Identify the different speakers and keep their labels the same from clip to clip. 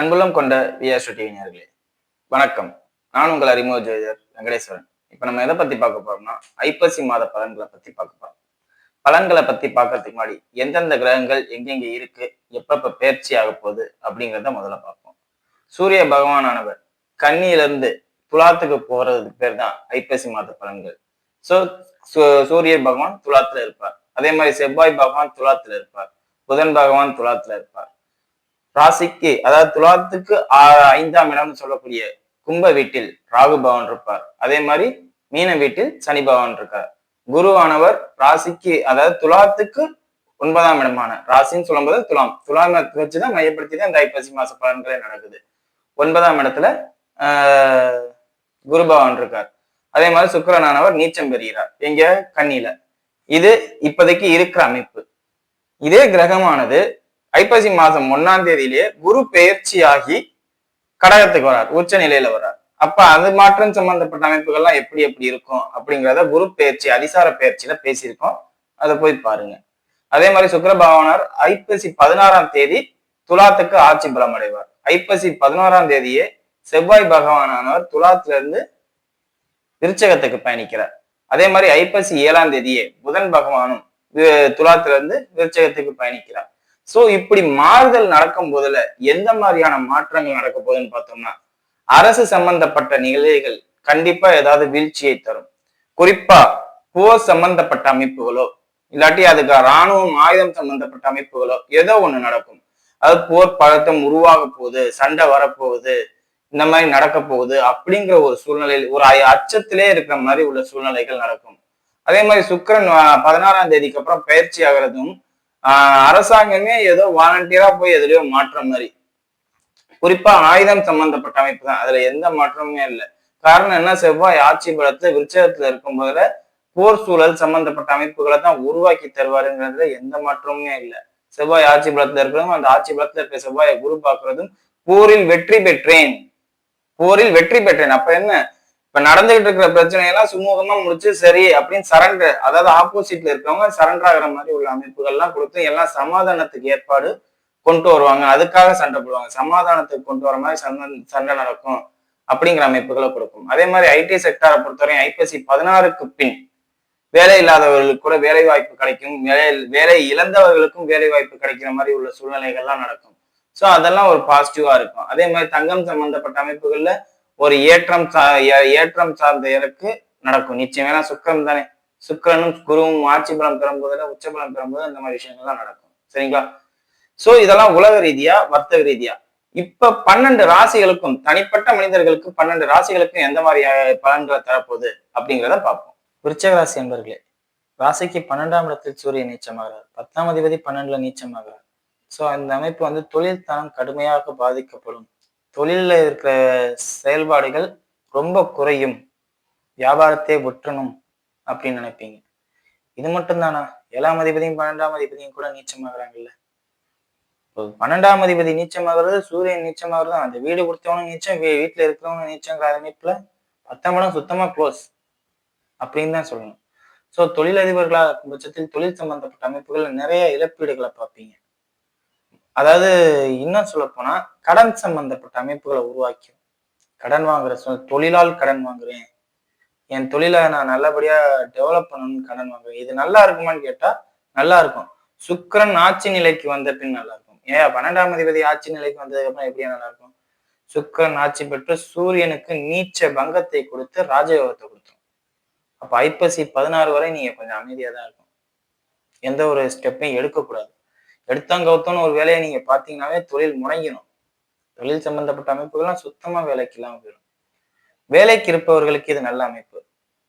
Speaker 1: அன்புள்ளம் கொண்ட விஆர்ஷோ டிவி நேர்களே வணக்கம். நான் உங்கள் அறிமுக ஜோதிடர் வெங்கடேஸ்வரன். இப்போ நம்ம எதை பத்தி பார்க்க போறோம்னா ஐப்பசி மாத பலன்களை பத்தி பார்க்க போறோம். பலன்களை பத்தி பார்க்கறதுக்கு முன்னாடி எந்தெந்த கிரகங்கள் எங்கெங்க இருக்கு எப்பப்ப பயிற்சி ஆக போகுது அப்படிங்கிறத முதல்ல பார்ப்போம். சூரிய பகவானானவர் கன்னியிலிருந்து துலாத்துக்கு போறதுக்கு பேர் தான் ஐப்பசி மாத பலன்கள். ஸோ சூரிய பகவான் துலாத்துல இருப்பார். அதே மாதிரி செவ்வாய் பகவான் துலாத்துல இருப்பார். புதன் பகவான் துலாத்துல இருப்பார். ராசிக்கு அதாவது துலாத்துக்கு ஐந்தாம் இடம்னு சொல்லக்கூடிய கும்ப வீட்டில் ராகு பவன் இருப்பார். அதே மாதிரி மீன வீட்டில் சனி பவன் இருக்கார். குருவானவர் ராசிக்கு அதாவது துலாத்துக்கு ஒன்பதாம் இடமான ராசின்னு சொல்லும்போது துலாம் துலாம் வச்சுதான் மையப்படுத்தி தான் இந்த ஐப்பசி மாச பலன்களே நடக்குது. ஒன்பதாம் இடத்துல ஆஹ் குரு பகவான் இருக்கார். அதே மாதிரி சுக்கரனானவர் நீச்சம் பெறுகிறார். எங்க? கண்ணில இது இப்போதைக்கு இருக்கிற அமைப்பு. இதே கிரகமானது ஐப்பசி மாசம் ஒன்னாம் தேதியிலேயே குரு பெயர்ச்சியாகி கடகத்துக்கு வரார் உச்ச நிலையில வரார் அப்ப அது மாற்றம் சம்பந்தப்பட்ட அமைப்புகள்லாம் எப்படி எப்படி இருக்கும் அப்படிங்கிறத குரு பெயர்ச்சி அதிசார பெயர்ச்சியில பேசியிருக்கோம். அதை போய் பாருங்க. அதே மாதிரி சுக்கர பகவானார் ஐப்பசி பதினாறாம் தேதி துலாத்துக்கு ஆட்சி பலம் அடைவார். ஐப்பசி பதினோராம் தேதியே செவ்வாய் பகவானானவர் துலாத்துல இருந்து விருச்சகத்துக்கு பயணிக்கிறார். அதே மாதிரி ஐப்பசி ஏழாம் தேதியே புதன் பகவானும் துலாத்துல இருந்து விருச்சகத்துக்கு பயணிக்கிறார். சோ இப்படி மாறுதல் நடக்கும் போதுல எந்த மாதிரியான மாற்றங்கள் நடக்க போகுதுன்னு பார்த்தோம்னா அரசு சம்பந்தப்பட்ட நிலைகள் கண்டிப்பா ஏதாவது வீழ்ச்சியை தரும். குறிப்பா போர் சம்பந்தப்பட்ட அமைப்புகளோ இல்லாட்டி அதுக்கு ராணுவம் ஆயுதம் சம்பந்தப்பட்ட அமைப்புகளோ ஏதோ ஒண்ணு நடக்கும். அது போர் பழக்கம் உருவாக போகுது சண்டை வரப்போகுது இந்த மாதிரி நடக்க போகுது அப்படிங்கிற ஒரு சூழ்நிலையில் ஒரு அச்சத்திலே இருக்கிற மாதிரி உள்ள சூழ்நிலைகள் நடக்கும். அதே மாதிரி சுக்கிரன் பதினாறாம் தேதிக்கு அப்புறம் பயிற்சி ஆகிறதும் அரசாங்கமே ஏதோ வாலண்டியரா போய் எதுலயோ மாற்றம் மாதிரி. குறிப்பா ஆயுதம் சம்பந்தப்பட்ட அமைப்பு தான். அதுல எந்த மாற்றமுமே இல்லை. காரணம் என்ன? செவ்வாய் ஆட்சி பலத்துல விருச்சகத்துல இருக்கும் போதுல போர் சூழல் சம்பந்தப்பட்ட அமைப்புகளை தான் உருவாக்கி தருவாருங்கிறதுல எந்த மாற்றமுமே இல்லை. செவ்வாய் ஆட்சி பலத்துல இருக்கிறதும் அந்த ஆட்சி பலத்துல இருக்க செவ்வாயை குரு பார்க்கறதும் போரில் வெற்றி பெற்றேன். போரில் வெற்றி பெற்றேன். அப்ப என்ன? இப்ப நடந்துகிட்டு இருக்கிற பிரச்சனையெல்லாம் சுமூகமா முடிச்சு சரி அப்படின்னு சரண்டர் அதாவது ஆப்போசிட்ல இருக்கிறவங்க சரண்டர் ஆகிற மாதிரி உள்ள அமைப்புகள்லாம் கொடுத்து எல்லாம் சமாதானத்துக்கு ஏற்பாடு கொண்டு வருவாங்க. அதுக்காக சண்டை போடுவாங்க. சமாதானத்துக்கு கொண்டு வர மாதிரி சண்டை சண்டை நடக்கும் அப்படிங்கிற அமைப்புகளை கொடுக்கும். அதே மாதிரி ஐடி செக்டாரை பொறுத்தவரையும் ஐபிஎஸ்சி பதினாறுக்கு பின் வேலை இல்லாதவர்களுக்கு கூட வேலை வாய்ப்பு கிடைக்கும். வேலை வேலை இழந்தவர்களுக்கும் வேலை வாய்ப்பு கிடைக்கிற மாதிரி உள்ள சூழ்நிலைகள்லாம் நடக்கும். ஸோ அதெல்லாம் ஒரு பாசிட்டிவா இருக்கும். அதே மாதிரி தங்கம் சம்பந்தப்பட்ட அமைப்புகள்ல ஒரு ஏற்றம் ஏற்றம் சார்ந்த இறக்கு நடக்கும். நிச்சயம் ஏன்னா சுக்கரம் தானே. சுக்கிரனும் குருவும் ஆட்சி பலம் பெறும்போதுல உச்ச பலம் பெறும்போது அந்த மாதிரி விஷயங்கள்லாம் நடக்கும். சரிங்களா? சோ இதெல்லாம் உலக ரீதியா வர்த்தக ரீதியா. இப்ப பன்னெண்டு ராசிகளுக்கும் தனிப்பட்ட மனிதர்களுக்கு பன்னெண்டு ராசிகளுக்கும் எந்த மாதிரி பலன்களை தரப்போகுது அப்படிங்கிறத பார்ப்போம். விருச்சக ராசி என்பர்களே ராசிக்கு பன்னெண்டாம் இடத்தில் சூரியன் நீச்சமாகிறார். பத்தாம் அதிபதி பன்னெண்டுல நீச்சமாகிறார். சோ அந்த அமைப்பு வந்து தொழில் தனம் கடுமையாக பாதிக்கப்படும். தொழிலில் இருக்கிற செயல்பாடுகள் ரொம்ப குறையும். வியாபாரத்தை விட்டுறணும் அப்படின்னு நினைப்பீங்க. இது மட்டும்தானா? ஏழாம் அதிபதியும் பன்னெண்டாம் அதிபதியும் கூட நீச்சமாகறாங்கல்ல. பன்னெண்டாம் அதிபதி நீச்சமாகிறது சூரியன் நீச்சமாகிறது அந்த வீடு கொடுத்தவனும் நீச்சம் வீட்டில் வீட்டுல இருக்கிறவங்க நீச்சங்கிற அமைப்புல பத்தாம் இடம் சுத்தமா க்ளோஸ் அப்படின்னு தான் சொல்லணும். ஸோ தொழிலதிபர்களாக இருக்கும் பட்சத்தில் தொழில் சம்பந்தப்பட்ட அமைப்புகள் நிறைய இழப்பீடுகளை பார்ப்பீங்க. அதாவது இன்னும் சொல்ல போனா கடன் சம்பந்தப்பட்ட அமைப்புகளை உருவாக்கும் கடன் வாங்குற சொ- தொழிலால் கடன் வாங்குறேன். என் தொழிலை நான் நல்லபடியா டெவலப் பண்ணணும்னு கடன் வாங்குறேன். இது நல்லா இருக்குமான்னு கேட்டா நல்லா இருக்கும். சுக்கரன் ஆட்சி நிலைக்கு வந்த பின் நல்லா இருக்கும். ஏன்? பன்னெண்டாம் அதிபதி ஆட்சி நிலைக்கு வந்ததுக்கு அப்புறம் எப்படியா நல்லா இருக்கும்? சுக்கரன் ஆட்சி பெற்று சூரியனுக்கு நீச்ச பங்கத்தை கொடுத்து ராஜயோகத்தை கொடுத்துரும். அப்ப ஐப்பசி பதினாறு வரை நீங்க கொஞ்சம் அமைதியா தான் இருக்கும். எந்த ஒரு ஸ்டெப்பையும் எடுக்கக்கூடாது. எடுத்தோம் கவுத்தோன்னு ஒரு வேலையை நீங்க பாத்தீங்கன்னாவே தொழில் முடங்கிடும் தொழில் சம்பந்தப்பட்ட அமைப்புகள்லாம் சுத்தமா வேலைக்கு இல்லாம போயிடும். வேலைக்கு இருப்பவர்களுக்கு இது நல்ல அமைப்பு.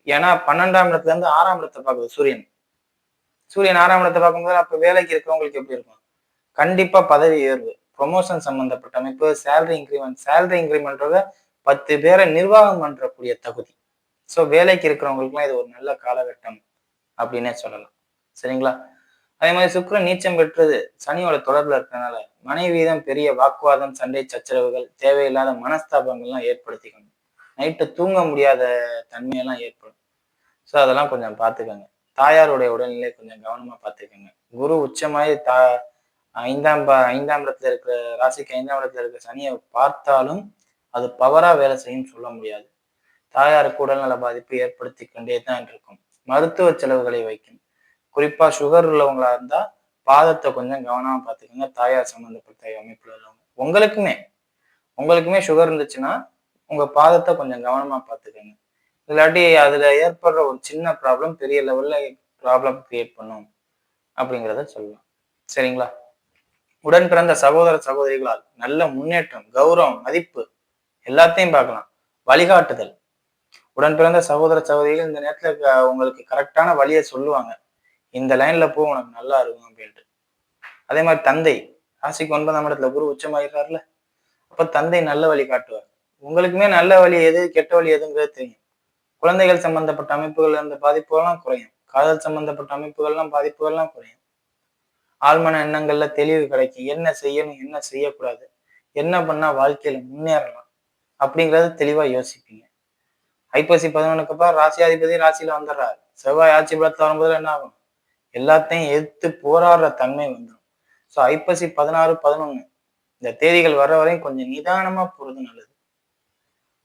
Speaker 1: ஏன்னா பன்னெண்டாம் இடத்துல இருந்து ஆறாம் இடத்தை பார்க்குது சூரியன். சூரியன் ஆறாம் இடத்தை பார்க்கும்போது அப்ப வேலைக்கு இருக்கிறவங்களுக்கு எப்படி இருக்கும்? கண்டிப்பா பதவி உயர்வு ப்ரொமோஷன் சம்பந்தப்பட்ட அமைப்பு சேலரி இன்க்ரிமெண்ட் சேலரி இன்க்ரிமெண்ட்டோட பத்து பேரை நிர்வாகம் பண்றக்கூடிய தகுதி. ஸோ வேலைக்கு இருக்கிறவங்களுக்குலாம் இது ஒரு நல்ல காலகட்டம் அப்படின்னே சொல்லலாம். சரிங்களா? அதே மாதிரி சுக்கரன் நீச்சம் பெற்றது சனியோட தொடர்பில் இருக்கறனால மனைவிதம் பெரிய வாக்குவாதம் சண்டை சச்சரவுகள் தேவையில்லாத மனஸ்தாபங்கள்லாம் ஏற்படுத்திக்கணும். நைட்டு தூங்க முடியாத தன்மையெல்லாம் ஏற்படும். ஸோ அதெல்லாம் கொஞ்சம் பார்த்துக்கோங்க. தாயாருடைய உடல்நிலை கொஞ்சம் கவனமா பார்த்துக்கோங்க. குரு உச்சமாய் தா ஐந்தாம் ஐந்தாம் இடத்துல இருக்கிற ராசிக்கு ஐந்தாம் இடத்துல இருக்கிற சனியை பார்த்தாலும் அது பவரா வேலை செய்யும் சொல்ல முடியாது. தாயாருக்கு உடல்நல பாதிப்பு ஏற்படுத்தி கொண்டே தான் இருக்கும். மருத்துவ செலவுகளை வைக்கும் குறிப்பா சுகர் உள்ளவங்களா இருந்தா பாதத்தை கொஞ்சம் கவனமா பார்த்துக்கோங்க. தாயார் சம்மந்தப்பட்ட அமைப்புல உள்ளவங்க. உங்களுக்குமே. உங்களுக்குமே சுகர் இருந்துச்சுன்னா உங்க பாதத்தை கொஞ்சம் கவனமா பார்த்துக்கோங்க. இல்லாட்டி அதுல ஏற்படுற ஒரு சின்ன ப்ராப்ளம் பெரிய லெவல்ல ப்ராப்ளம் கிரியேட் பண்ணும் அப்படிங்கிறத சொல்லலாம். சரிங்களா? உடன் பிறந்த சகோதர சகோதரிகளால் நல்ல முன்னேற்றம் கௌரவம் மதிப்பு எல்லாத்தையும் பார்க்கலாம். வழிகாட்டுதல். உடன் பிறந்த சகோதர சகோதரிகள் இந்த நேரத்துல உங்களுக்கு கரெக்டான வழியை சொல்லுவாங்க. இந்த லைன்ல போ உனக்கு நல்லா இருக்கும் அப்படின்ட்டு. அதே மாதிரி தந்தை ராசிக்கு ஒன்பதாம் இடத்துல குரு உச்சமாயிடுறாருல அப்ப தந்தை நல்ல வழி காட்டுவார். உங்களுக்குமே நல்ல வழி எது கெட்ட வழி எதுங்கிறது தெரியும். குழந்தைகள் சம்பந்தப்பட்ட அமைப்புகள் அந்த பாதிப்புகள்லாம் குறையும். காதல் சம்பந்தப்பட்ட அமைப்புகள்லாம் பாதிப்புகள்லாம் குறையும். ஆழ்மன எண்ணங்கள்ல தெளிவு கிடைக்கும். என்ன செய்யணும் என்ன செய்யக்கூடாது என்ன பண்ணா வாழ்க்கையில முன்னேறலாம் அப்படிங்கறத தெளிவா யோசிப்பீங்க. ஐப்பசி பதினொன்னுக்கு அப்புறம் ராசியாதிபதி ராசியில வந்துடுறாரு. செவ்வாய் ஆட்சி பலத்தில் வரும்போது என்ன ஆகும்? எல்லாத்தையும் எதிர்த்து போராடுற தன்மை வந்துடும் ஸோ ஐப்பசி பதினாறு பதினொன்னு இந்த தேதிகள் வர வரையும் கொஞ்சம் நிதானமா போறது நல்லது.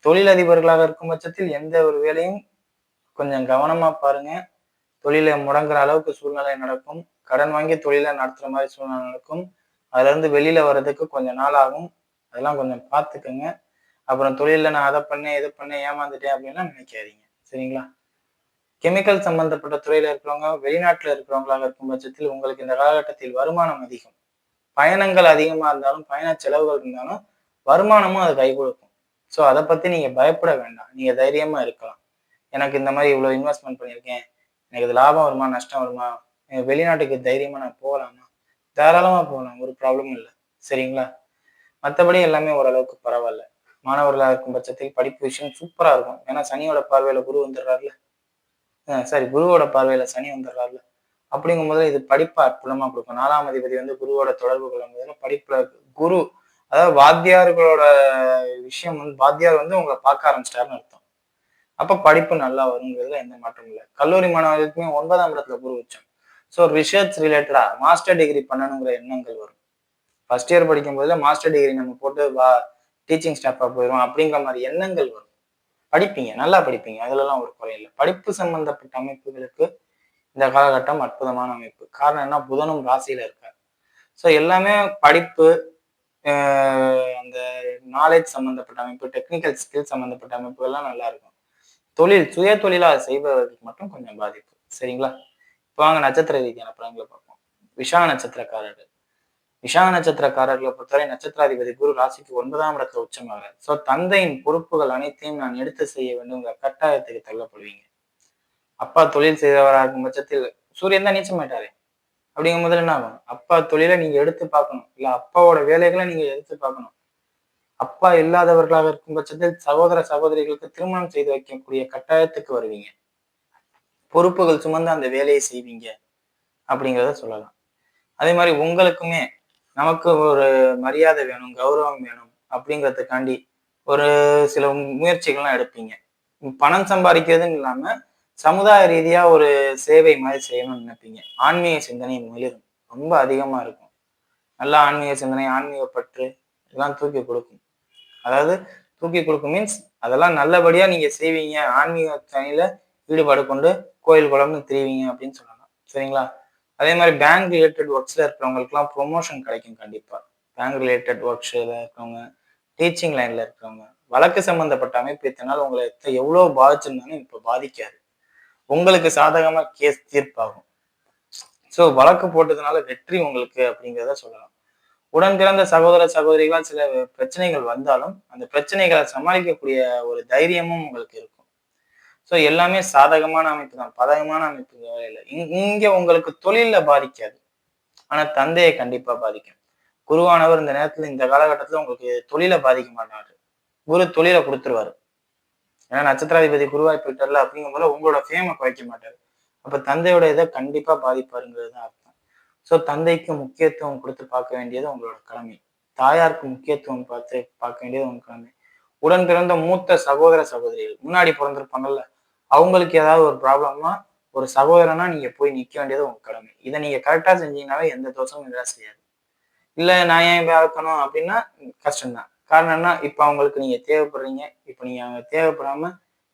Speaker 1: தொழிலதிபர்களாக இருக்கும் பட்சத்தில் எந்த ஒரு வேலையும் கொஞ்சம் கவனமா பாருங்க. தொழிலை முடங்குற அளவுக்கு சூழ்நிலை நடக்கும். கடன் வாங்கி தொழிலை நடத்துற மாதிரி சூழ்நிலை நடக்கும். அதுல இருந்து வெளியில வர்றதுக்கு கொஞ்சம் நாள் ஆகும் அதெல்லாம் கொஞ்சம் பார்த்துக்கோங்க அப்புறம் தொழிலில் நான் அதை பண்ணேன் இதை பண்ணேன் ஏமாந்துட்டேன் அப்படின்லாம் நினைக்காதீங்க. சரிங்களா? கெமிக்கல் சம்பந்தப்பட்ட துறையில இருக்கிறவங்க வெளிநாட்டுல இருக்கிறவங்களாக இருக்கும் பட்சத்தில் உங்களுக்கு இந்த காலகட்டத்தில் வருமானம் அதிகம். பயணங்கள் அதிகமா இருந்தாலும் பயண செலவுகள் இருந்தாலும் வருமானமும் அது கை கொடுக்கும் ஸோ அதை பத்தி நீங்க பயப்பட வேண்டாம். நீங்க தைரியமா இருக்கலாம். எனக்கு இந்த மாதிரி இவ்வளவு இன்வெஸ்ட்மெண்ட் பண்ணியிருக்கேன். எனக்கு இது லாபம் வருமா நஷ்டம் வருமா? வெளிநாட்டுக்கு தைரியமா நான் போகலாமா? தாராளமா போகலாம். ஒரு ப்ராப்ளமும் இல்லை. சரிங்களா? மற்றபடி எல்லாமே ஓரளவுக்கு பரவாயில்ல. மாணவர்களாக இருக்கும் பட்சத்தில் படிப்பு விஷயம் சூப்பரா இருக்கும். ஏன்னா சனியோட பார்வையில குரு வந்துடுறாருல சாரி குருவோட பார்வையில சனி வந்துடுறாருல. அப்படிங்கும் போது இது படிப்பை அற்புதமா கொடுக்கும். நாலாம் அதிபதி வந்து குருவோட தொடர்பு கொள்ளும் போதுல படிப்புல குரு அதாவது வாத்தியார்களோட விஷயம் வந்து வாத்தியார் வந்து உங்களை பார்க்க ஆரம்பிச்சிட்டாருன்னு அர்த்தம். அப்ப படிப்பு நல்லா வருங்கிறதுல எந்த மாற்றமும் இல்லை. கல்லூரி மாணவர்களுக்குமே ஒன்பதாம் இடத்துல குரு வச்சோம் ஸோ ரிசர்ச் ரிலேட்டடா மாஸ்டர் டிகிரி பண்ணணுங்கிற எண்ணங்கள் வரும். ஃபர்ஸ்ட் இயர் படிக்கும் போதுல மாஸ்டர் டிகிரி நம்ம போட்டு வா டீச்சிங் ஸ்டாஃபாக போயிடும் அப்படிங்கிற மாதிரி எண்ணங்கள் வரும். படிப்பீங்க நல்லா படிப்பீங்க. அதுலலாம் ஒரு குறை இல்லை. படிப்பு சம்பந்தப்பட்ட அமைப்புகளுக்கு இந்த காலகட்டம் அற்புதமான அமைப்பு. காரணம் என்ன புதனும் ராசியில இருக்கார். ஸோ எல்லாமே படிப்பு ஆஹ் அந்த நாலேஜ் சம்மந்தப்பட்ட அமைப்பு டெக்னிக்கல் ஸ்கில் சம்மந்தப்பட்ட அமைப்புகள்லாம் நல்லா இருக்கும். தொழில் சுய தொழிலாக செய்பவர்களுக்கு மட்டும் கொஞ்சம் பாதிப்பு. சரிங்களா? இப்போ வாங்க நட்சத்திர ரீதியான பலன்களை பார்ப்போம். விஷா நட்சத்திரக்காரர்கள். விஷா நட்சத்திரக்காரர்களை பொறுத்தவரை நட்சத்திராதிபதி குரு ராசிக்கு ஒன்பதாம் இடத்துல உச்சமாகிறார் ஸோ தந்தையின் பொறுப்புகள் அனைத்தையும் நான் எடுத்து செய்ய வேண்டும்ங்கிற கட்டாயத்துக்கு தள்ளப்படுவீங்க. அப்பா தொழில் செய்தவராக இருக்கும் பட்சத்தில் சூரியன் தான் நீச்சம் மாட்டாரே அப்படிங்கும் போது என்ன ஆகும்? அப்பா தொழிலை நீங்க எடுத்து பார்க்கணும். இல்ல அப்பாவோட வேலைகளை நீங்க எடுத்து பார்க்கணும். அப்பா இல்லாதவர்களாக இருக்கும் பட்சத்தில் சகோதர சகோதரிகளுக்கு திருமணம் செய்து வைக்கக்கூடிய கட்டாயத்துக்கு வருவீங்க. பொறுப்புகள் சுமந்து அந்த வேலையை செய்வீங்க. அப்படிங்கிறத சொல்லலாம். அதே மாதிரி உங்களுக்குமே நமக்கு ஒரு மரியாதை வேணும் கௌரவம் வேணும் அப்படிங்கிறதுக்காண்டி ஒரு சில முயற்சிகள்லாம் எடுப்பீங்க. பணம் சம்பாதிக்கிறதுன்னு இல்லாம சமுதாய ரீதியா ஒரு சேவை மாதிரி செய்யணும்னு நினைப்பீங்க. ஆன்மீக சிந்தனை மிளிரும் ரொம்ப அதிகமா இருக்கும். நல்ல ஆன்மீக சிந்தனை ஆன்மீக பற்று இதெல்லாம் தூக்கி கொடுக்கும். அதாவது தூக்கி கொடுக்கும் மீன்ஸ் அதெல்லாம் நல்லபடியா நீங்க செய்வீங்க. ஆன்மீக தனியில ஈடுபாடு கொண்டு கோயில் குளம்னு திரிவீங்க அப்படின்னு சொல்லலாம். சரிங்களா? அதே மாதிரி பேங்க் ரிலேட்டட் ஒர்க்ஸில் இருக்கிறவங்களுக்குலாம் ப்ரொமோஷன் கிடைக்கும் கண்டிப்பாக பேங்க் ரிலேட்டட் ஒர்க்ஸில் இருக்கிறவங்க டீச்சிங் லைனில் இருக்கிறவங்க வழக்கு சம்மந்தப்பட்ட அமைப்பு இத்தனால உங்களை எத்த- எவ்வளோ பாதிச்சிருந்தாலும் இப்போ பாதிக்காது. உங்களுக்கு சாதகமாக கேஸ் தீர்ப்பாகும். ஸோ வழக்கு போட்டதுனால வெற்றி உங்களுக்கு அப்படிங்கிறத சொல்லலாம். உடன் பிறந்த சகோதர சகோதரிகளால் சில பிரச்சனைகள் வந்தாலும் அந்த பிரச்சனைகளை சமாளிக்கக்கூடிய ஒரு தைரியமும் உங்களுக்கு இருக்கும். ஸோ எல்லாமே சாதகமான அமைப்பு தான். பதகமான அமைப்பு வேலையில. இங் இங்க உங்களுக்கு தொழில பாதிக்காது. ஆனா தந்தையை கண்டிப்பா பாதிக்கும். குருவானவர் இந்த நேரத்துல இந்த காலகட்டத்துல உங்களுக்கு தொழிலை பாதிக்க மாட்டாரு. குரு தொழிலை கொடுத்துருவாரு. ஏன்னா நட்சத்திராதிபதி குருவாய் போயிட்டார்ல அப்படிங்கும் போது உங்களோட ஃபேமை குறைக்க மாட்டாரு. அப்ப தந்தையோட இதை கண்டிப்பா பாதிப்பாருங்கிறது தான் அர்த்தம். ஸோ தந்தைக்கு முக்கியத்துவம் கொடுத்து பார்க்க வேண்டியது உங்களோட கடமை. தாயாருக்கு முக்கியத்துவம் பார்த்து பார்க்க வேண்டியது உங்க கடமை. உடன் பிறந்த மூத்த சகோதர சகோதரிகள். முன்னாடி பிறந்திருப்பாங்கல்ல அவங்களுக்கு ஏதாவது ஒரு ப்ராப்ளம்னா ஒரு சகோதரனா நீங்க போய் நிக்க வேண்டியது உங்க கடமை. இதை நீங்க கரெக்டா செஞ்சீங்கனாவே எந்த தோஷமும் இதெல்லாம் செய்யாது. இல்ல நான் ஏன் பார்க்கணும் அப்படின்னா கஷ்டம்தான். காரணம் என்ன? இப்ப அவங்களுக்கு நீங்க தேவைப்படுறீங்க. இப்ப நீங்க அவங்க தேவைப்படாம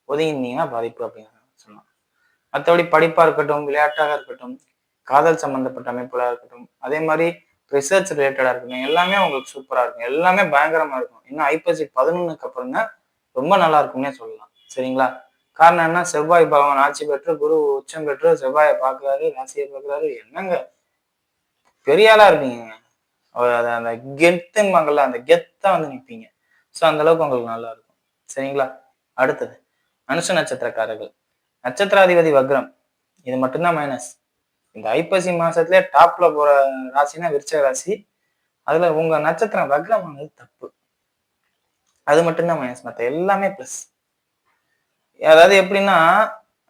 Speaker 1: ஒதுங்கிருந்தீங்கன்னா பாதிப்பு அப்படின்னு சொல்லலாம். மற்றபடி படிப்பா இருக்கட்டும் விளையாட்டாக இருக்கட்டும் காதல் சம்பந்தப்பட்ட அமைப்புகளா இருக்கட்டும் அதே மாதிரி ரிசர்ச் ரிலேட்டடா இருக்கட்டும் எல்லாமே உங்களுக்கு சூப்பரா இருக்கும். எல்லாமே பயங்கரமா இருக்கும். இன்னும் ஐபிஎஸ்சி பதினொன்னுக்கு அப்புறம் தான் ரொம்ப நல்லா இருக்கும்னே சொல்லலாம். சரிங்களா? காரணம் என்ன? செவ்வாய் பகவான் ஆட்சி பெற்று குரு உச்சம் பெற்று செவ்வாயை பார்க்கறாரு ராசியை பார்க்குறாரு. என்னங்க? பெரிய ஆளா இருப்பீங்க அது அந்த கெத்தும்பாங்கல்ல அந்த கெத்தா வந்து நிற்பீங்க ஸோ அந்த அளவுக்கு உங்களுக்கு நல்லா இருக்கும். சரிங்களா? அடுத்தது அனுஷ நட்சத்திரக்காரர்கள். நட்சத்திராதிபதி வக்ரம். இது மட்டும்தான் மைனஸ் இந்த ஐப்பசி மாசத்துல டாப்ல போற ராசினா விருச்சக ராசி. அதுல உங்க நட்சத்திரம் வக்ரமானது தப்பு. அது மட்டும்தான் மைனஸ் மற்ற எல்லாமே ப்ளஸ் அதாவது எப்படின்னா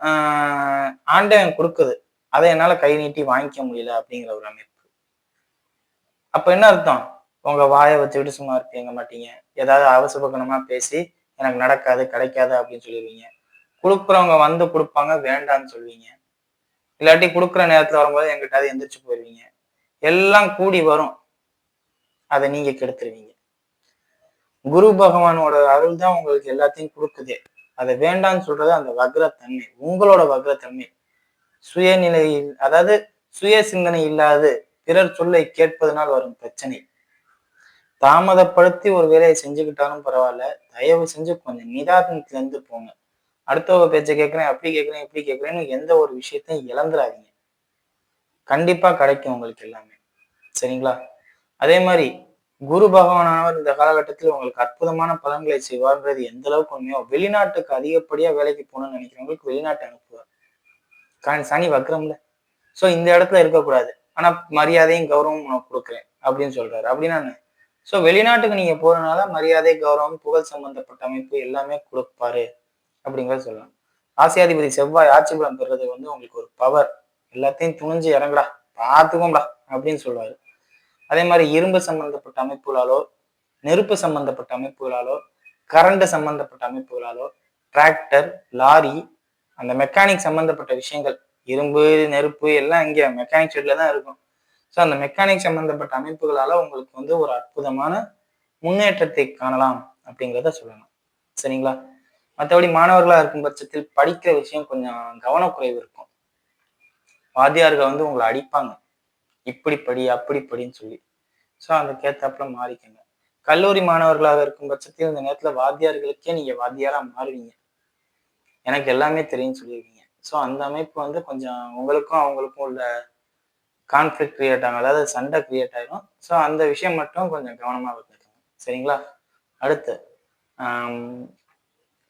Speaker 1: ஆஹ் ஆண்டவன் கொடுக்குது. அதை என்னால கை நீட்டி வாங்கிக்க முடியல அப்படிங்கிற ஒரு அமைப்பு. அப்போ என்ன அர்த்தம்? உங்க வாயை வச்சுக்கிட்டு சும்மா இருப்பீங்க மாட்டீங்க. ஏதாவது அவசரப்பக்கணமா பேசி எனக்கு நடக்காது கிடைக்காது அப்படின்னு சொல்லிடுவீங்க. கொடுக்குறவங்க வந்து கொடுப்பாங்க வேண்டாம்னு சொல்லுவீங்க. இல்லாட்டி கொடுக்குற நேரத்தில் வரும்போது எங்கிட்டாவது எந்திரிச்சு போயிருவீங்க எல்லாம் கூடி வரும். அதை நீங்க கெடுத்துருவீங்க. குரு பகவானோட அருள் தான் உங்களுக்கு எல்லாத்தையும் கொடுக்குதே. அதை வேண்டாம்னு சொல்றது அந்த வக்ரத்தன்மை உங்களோட வக்ரத்தன்மை. சுயநிலை அதாவது சுய சிந்தனை இல்லாது பிறர் சொல்லை கேட்பதனால் வரும் பிரச்சனை. தாமதப்படுத்தி ஒரு வேலையை செஞ்சுக்கிட்டாலும் பரவாயில்ல தயவு செஞ்சு கொஞ்சம் நிதானத்துல இருந்து போங்க. அடுத்தவங்க பேச்சை கேட்குறேன் அப்படி கேட்குறேன் இப்படி கேட்குறேன்னு எந்த ஒரு விஷயத்தையும் இழந்துடாதீங்க கண்டிப்பாக கிடைக்கும் உங்களுக்கு எல்லாமே. சரிங்களா? அதே மாதிரி குரு பகவானவர் இந்த காலகட்டத்தில் உங்களுக்கு அற்புதமான பலன்களை செய்வார்ன்றது எந்த அளவுக்கு உண்மையோ. வெளிநாட்டுக்கு அதிகப்படியா வேலைக்கு போகணும்னு நினைக்கிறவங்களுக்கு வெளிநாட்டு அனுப்புவார். காரணம் சனி வக்ரம்ல. ஸோ இந்த இடத்துல இருக்கக்கூடாது. ஆனா மரியாதையும் கௌரவமும் உனக்கு கொடுக்குறேன் அப்படின்னு சொல்றாரு. அப்படின்னா ஸோ வெளிநாட்டுக்கு நீங்க போறதுனால மரியாதை கௌரவம் புகழ் சம்பந்தப்பட்ட அமைப்பு எல்லாமே கொடுப்பாரு அப்படிங்கிறத சொல்லலாம். ஆசியாதிபதி செவ்வாய் ஆட்சி பலம் பெறுறது வந்து உங்களுக்கு ஒரு பவர் எல்லாத்தையும் துணிஞ்சு இறங்குடா. பார்த்துக்கோம்டா அப்படின்னு சொல்லுவாரு. அதே மாதிரி இரும்பு சம்பந்தப்பட்ட அமைப்புகளாலோ நெருப்பு சம்பந்தப்பட்ட அமைப்புகளாலோ கரண்ட் சம்பந்தப்பட்ட அமைப்புகளாலோ டிராக்டர் லாரி அந்த மெக்கானிக் சம்பந்தப்பட்ட விஷயங்கள் இரும்பு நெருப்பு எல்லாம் இங்கே மெக்கானிக் ஷெட்ல தான் இருக்கும். ஸோ அந்த மெக்கானிக் சம்பந்தப்பட்ட அமைப்புகளால உங்களுக்கு வந்து ஒரு அற்புதமான முன்னேற்றத்தை காணலாம் அப்படிங்கிறத சொல்லலாம் சரிங்களா? மற்றபடி மாணவர்களாக இருக்கும் பட்சத்தில் படிக்கிற விஷயம் கொஞ்சம் கவனக்குறைவு இருக்கும். வாத்தியார்கள் வந்து உங்களை அடிப்பாங்க. இப்படி படி அப்படி படின்னு சொல்லி. ஸோ அதுக்கேற்றாப்புல மாறிக்கங்க. கல்லூரி மாணவர்களாக இருக்கும் பட்சத்தில் இந்த நேரத்தில் வாத்தியார்களுக்கே நீங்க வாத்தியாராக மாறுவீங்க. எனக்கு எல்லாமே தெரியும்னு சொல்லியிருக்கீங்க. ஸோ அந்த அமைப்பு வந்து கொஞ்சம் உங்களுக்கும் அவங்களுக்கும் உள்ள கான்ஃப்ளிக் கிரியேட் ஆகும். அதாவது சண்டை கிரியேட் ஆகிடும் ஸோ அந்த விஷயம் மட்டும் கொஞ்சம் கவனமாக இருந்துக்கோங்க சரிங்களா? அடுத்து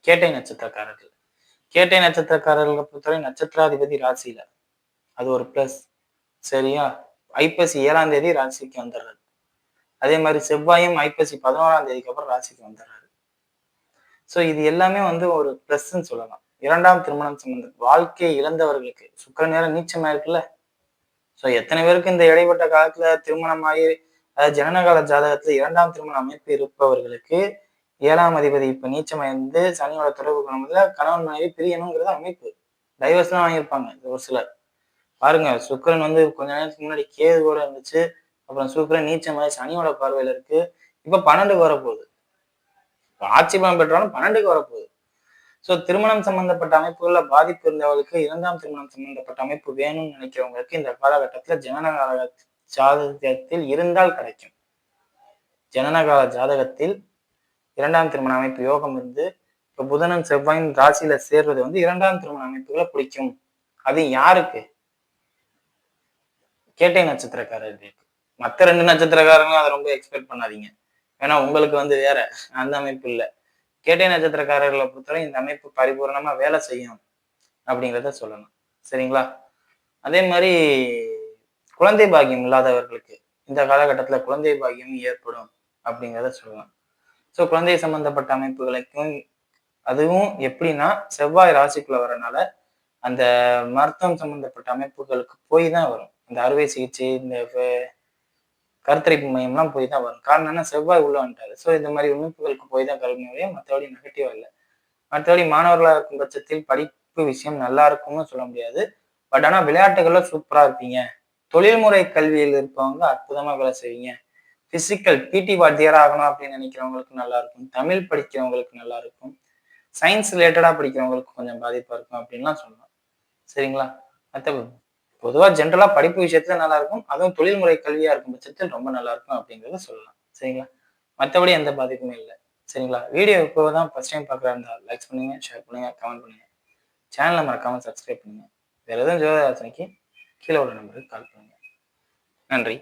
Speaker 1: கேட்டை நட்சத்திரக்காரர்கள். கேட்டை நட்சத்திரக்காரர்களை பொறுத்தவரை நட்சத்திராதிபதி ராசியில். அது ஒரு ப்ளஸ் சரியா? ஐப்பசி ஏழாம் தேதி ராசிக்கு வந்துடுறாரு. அதே மாதிரி செவ்வாயும் ஐப்பசி பதினோராம் தேதிக்கு அப்புறம் ராசிக்கு வந்துடுறாரு. ஸோ இது எல்லாமே வந்து ஒரு ப்ளஸ்ன்னு சொல்லலாம். இரண்டாம் திருமணம் சம்பந்தம். வாழ்க்கையை இழந்தவர்களுக்கு சுக்கர நேரம் நீச்சமா இருக்குல்ல? ஸோ எத்தனை பேருக்கு இந்த இடைப்பட்ட காலத்துல திருமணம் ஆகி அதாவது ஜனனகால ஜாதகத்துல இரண்டாம் திருமண அமைப்பு இருப்பவர்களுக்கு ஏழாம் அதிபதி இப்ப நீச்சமடைந்து சனியோட தொடர்பு கொள்ளும் கணவன் மனைவி பிரியணுங்கிறது அமைப்பு. டைவர்ஸ்லாம் வாங்கியிருப்பாங்க. ஒரு சிலர். பாருங்க சுக்கரன் வந்து கொஞ்ச நேரத்துக்கு முன்னாடி கேது கூட இருந்துச்சு. அப்புறம் சுக்கரன் நீச்சமாய் சனியோட பார்வையில இருக்கு. இப்ப பன்னெண்டுக்கு வரப்போகுது. ஆட்சி பலம் பெற்றாலும் பன்னெண்டுக்கு வரப்போகுது. ஸோ திருமணம் சம்பந்தப்பட்ட அமைப்புகள்ல பாதிப்பு இருந்தவர்களுக்கு இரண்டாம் திருமணம் சம்பந்தப்பட்ட அமைப்பு வேணும்னு நினைக்கிறவங்களுக்கு இந்த காலகட்டத்துல ஜனனகால ஜாதகத்தில் இருந்தால் கிடைக்கும். ஜனனகால ஜாதகத்தில் இரண்டாம் திருமண அமைப்பு யோகம் இருந்து இப்போ புதனன் செவ்வாயின் ராசியில சேர்றது வந்து இரண்டாம் திருமண அமைப்புகளை பிடிக்கும் அது யாருக்கு? கேட்டை நட்சத்திரக்காரர்களுக்கு மற்ற ரெண்டு நட்சத்திரக்காரங்களும் அதை ரொம்ப எக்ஸ்பெக்ட் பண்ணாதீங்க. ஏன்னா உங்களுக்கு வந்து வேற அந்த அமைப்பு இல்லை. கேட்டை நட்சத்திரக்காரர்களை பொறுத்தவரை இந்த அமைப்பு பரிபூர்ணமா வேலை செய்யும் அப்படிங்கிறத சொல்லணும். சரிங்களா? அதே மாதிரி குழந்தை பாக்கியம் இல்லாதவர்களுக்கு இந்த காலகட்டத்துல குழந்தை பாக்கியம் ஏற்படும் அப்படிங்கிறத சொல்லலாம் ஸோ குழந்தை சம்பந்தப்பட்ட அமைப்புகளுக்கும் அதுவும் எப்படின்னா செவ்வாய் ராசிக்குள்ள வரனால அந்த மருத்துவம் சம்பந்தப்பட்ட அமைப்புகளுக்கு போய் தான் வரும். இந்த அறுவை சிகிச்சை இந்த கருத்தரிப்பு மையம்லாம் போய் தான் வரும். காரணம் என்ன செவ்வாய் உள்ள வந்துட்டாரு. ஸோ இந்த மாதிரி அமைப்புகளுக்கு போய் தான் கல்வி முடியும் மற்றபடி நெகட்டிவா இல்லை. மற்றபடி மாணவர்களாக இருக்கும் பட்சத்தில் படிப்பு விஷயம் நல்லா இருக்கும்னு சொல்ல முடியாது. பட் ஆனால் விளையாட்டுகள்ல சூப்பராக இருப்பீங்க. தொழில்முறை கல்வியில் இருப்பவங்க அற்புதமாக வேலை செய்வீங்க. பிசிக்கல் பிடி வாத்தியார் ஆகணும் அப்படின்னு நினைக்கிறவங்களுக்கு நல்லா இருக்கும். தமிழ் படிக்கிறவங்களுக்கு நல்லா இருக்கும். சயின்ஸ் ரிலேட்டடாக படிக்கிறவங்களுக்கு கொஞ்சம் பாதிப்பாக இருக்கும் அப்படின்லாம் சொல்லலாம். சரிங்களா? மற்றபடி பொதுவாக ஜென்ரலாக படிப்பு விஷயத்துல நல்லா இருக்கும் அதுவும் தொழில்முறை கல்வியா இருக்கும் பட்சத்தில் ரொம்ப நல்லா இருக்கும் அப்படிங்கிறத சொல்லலாம். சரிங்களா? மற்றபடி எந்த பாதிப்புமே இல்லை. சரிங்களா? வீடியோ இப்போ தான் ஃபர்ஸ்ட் டைம் பார்க்குறா இருந்தால் லைக்ஸ் பண்ணுங்க ஷேர் பண்ணுங்க கமெண்ட் பண்ணுங்க. சேனலை மறக்காம சப்ஸ்கிரைப் பண்ணுங்க. வேற எதுவும் ஜோதிட ஆலோசனைக்கு கீழே உள்ள நம்பருக்கு கால் பண்ணுங்க. நன்றி.